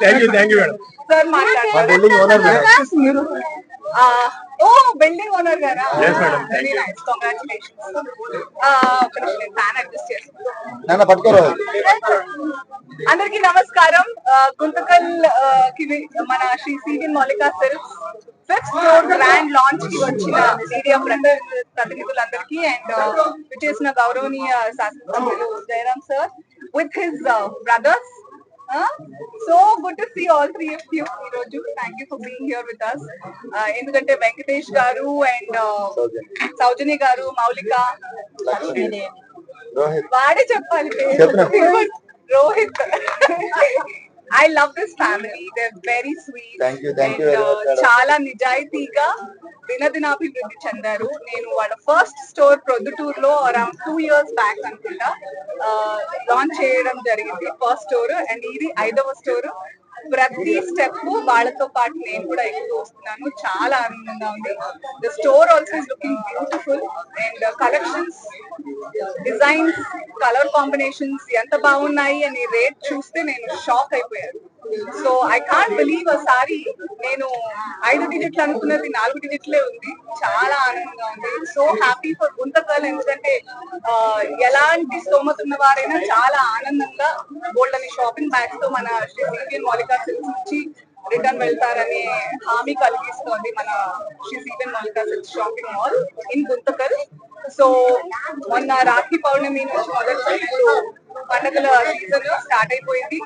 Thank you thank you madam sir మా మాట్లాడతారు building owner madam ఆ, ఓ బిల్డింగ్ ఓనర్ గారా? Yes, madam. Thank very you. Nice congratulations fan adjust చేస్తాను. నాన్న పట్టుకోరా? అందరికి నమస్కారం. గుంతకల్కి మన Sri Sivin Moulika Silks fifth floor grand లాంచ్కి వచ్చిన మీడియా ప్రతినిధులు- ప్రతినిధులందరికీ అండ్ విచ్చేసిన గౌరవనీయ శాసనసభ్యులు Jayaram sir with his brothers so good to see all three of you ఈ రోజు thank you for being here with us ఎందుకంటే వెంకటేష్ గారు అండ్ సౌజన్య గారు మౌలిక రోహిత్ వాడే చెప్పాలి చెప్పినా. Rohit I love this family they very sweet Thank you, thank you very much, madam. చాలా నిజాయితీగా దినదినాభివృద్ధి చెందారు. నేను వాళ్ళ ఫస్ట్ స్టోర్ ప్రొద్దుటూర్లో అరౌండ్ టూ ఇయర్స్ బ్యాక్ అనుకుంటా లాంచ్ చేయడం జరిగింది. ఫస్ట్ స్టోర్ అండ్ ఇది ఐదవ స్టోర్ ప్రతి స్టెప్ వాళ్ళతో పాటు నేను కూడా ఎక్కువ వస్తున్నాను. చాలా ఆనందంగా ఉంది. The store also is looking beautiful and collections designs colour combinations ఎంత బాగున్నాయి అని రేట్ చూస్తే నేను షాక్ అయిపోయాను. So I can't believe ah sorry నేను ఐదు డిజిట్లు అనుకున్నది నాలుగు డిజిట్లే ఉంది. చాలా ఆనందంగా ఉంది. సో హ్యాపీ ఫర్ గుంతకల్ ఎందుకంటే ఎలాంటి స్తోమత ఉన్న వారైనా చాలా ఆనందంగా గోల్డ్ అనే షాపింగ్ బ్యాగ్స్తో మన శ్రీ సివిఎన్ మౌలికా సిల్క్స్ నుంచి రిటర్న్ వెళ్తారనే హామీ కలిగిస్తోంది మన Sri CVN Maulika silks shopping mall in Guntakal. So మొన్న రాఖీ పౌర్ణమి నుంచి మొదలు పండుగల సీజన్ స్టార్ట్ అయిపోయింది.